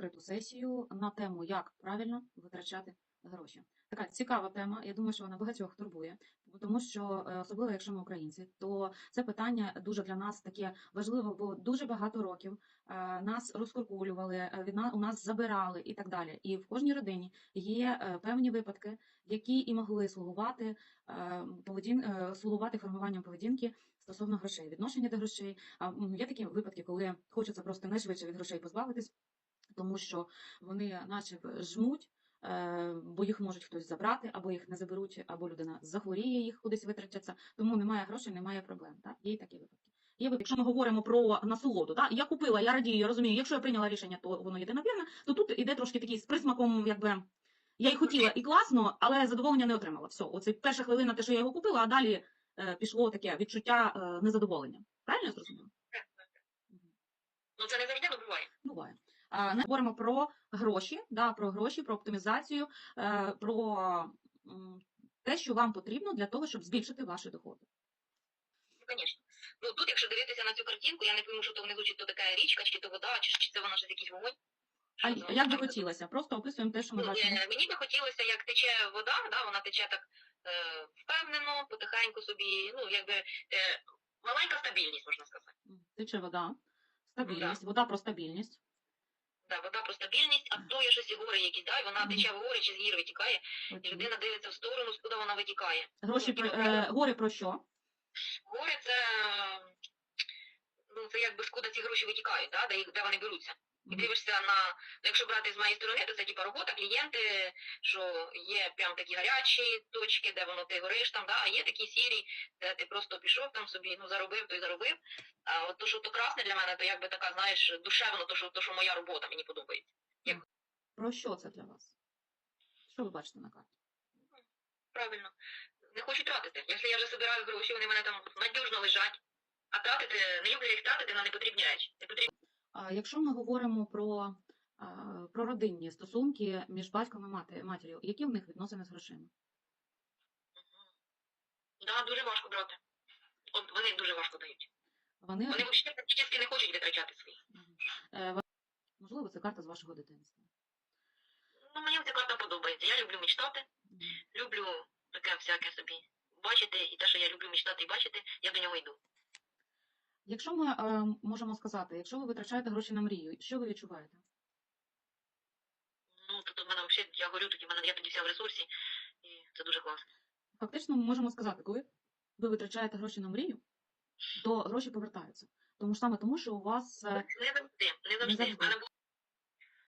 відкриту сесію на тему, як правильно витрачати гроші. Така цікава тема. Я думаю, що вона багатьох турбує, тому що е, особливо якщо ми українці, то це питання дуже для нас таке важливе, бо дуже багато років е, нас розкуркулювали, е, від нас у нас забирали і так далі. І в кожній родині є певні випадки, які і могли слугувати поведін, слугувати формуванням поведінки стосовно грошей, відношення до грошей. Є такі випадки, коли хочеться просто найшвидше від грошей позбавитись, тому що вони наче жмуть. е, Бо їх можуть хтось забрати, або їх не заберуть, або людина захворіє, їх кудись витратяться. Тому немає грошей, немає проблем. Так? Є і такі випадки. Є якщо ми говоримо про насолоду, так? я купила, я радію, я розумію, якщо я прийняла рішення, то воно йде навірно, то тут іде трошки такий з присмаком, якби я й хотіла і класно, але задоволення не отримала. Все, оце перша хвилина, те, що я його купила, а далі е, пішло таке відчуття е, незадоволення. Правильно я зрозуміла? Мгм. Ну це не завжди але буває. Буває. А, Ми говоримо про гроші, да, про гроші, про оптимізацію, е, про те, що вам потрібно для того, щоб збільшити ваші доходи. Ну, звісно. Ну тут, якщо дивитися на цю картинку, я не пойму, що то внизу, чи то така річка, чи то вода, чи, чи це воно щось якийсь вогонь. А Що як би хотілося? Просто описуємо те, що ми Ну, бачимо. е, мені би хотілося, як тече вода, да, вона тече так е, впевнено, потихеньку собі, ну якби е, маленька стабільність, можна сказати. Тече вода, стабільність, вода про стабільність. Стабільність, а то є щось і гори якісь, да, і вона тече в гори чи з гір витікає, і людина дивиться в сторону, куди вона витікає. Гроші про е, гори про що? Гори це, е, ну, це якби скуда ці гроші витікають, да, де, їх, де вони беруться. І дивишся на, ну, якщо брати з моєї сторони, то це типа робота, клієнти, що є прям такі гарячі точки, де воно ти гориш там, да, а є такі сірі, де ти просто пішов там собі, ну заробив, то й заробив. От то, що то красне для мене, то якби така, знаєш, душевно, то, що, то, що моя робота, мені подобається. Про що це для вас? Що ви бачите на карті? Правильно. Не хочу тратити. Якщо я вже збираю гроші, вони в мене там надіжно лежать. А тратити, не люблю їх тратити на непотрібні речі. Непотрібні. А Якщо ми говоримо про, про родинні стосунки між батьком і мати- матір'ю, які в них відносини з грошима? Да, дуже важко брати. От вони дуже важко дають. Вони, Вони взагалі практично не хочуть витрачати свої. Е, можливо, це карта з вашого дитинства. Ну, мені ця карта подобається. Я люблю мечтати, люблю таке всяке собі бачити, і те, що я люблю мечтати і бачити, я до нього йду. Якщо ми е, можемо сказати, якщо ви витрачаєте гроші на мрію, що ви відчуваєте? Ну, тобто в мене взагалі, я горю, тоді в мене я тоді вся в ресурсі, і це дуже класно. Фактично, ми можемо сказати, коли ви витрачаєте гроші на мрію, то гроші повертаються. Тому ж саме тому, що у вас е, Не завжди, не завжди. було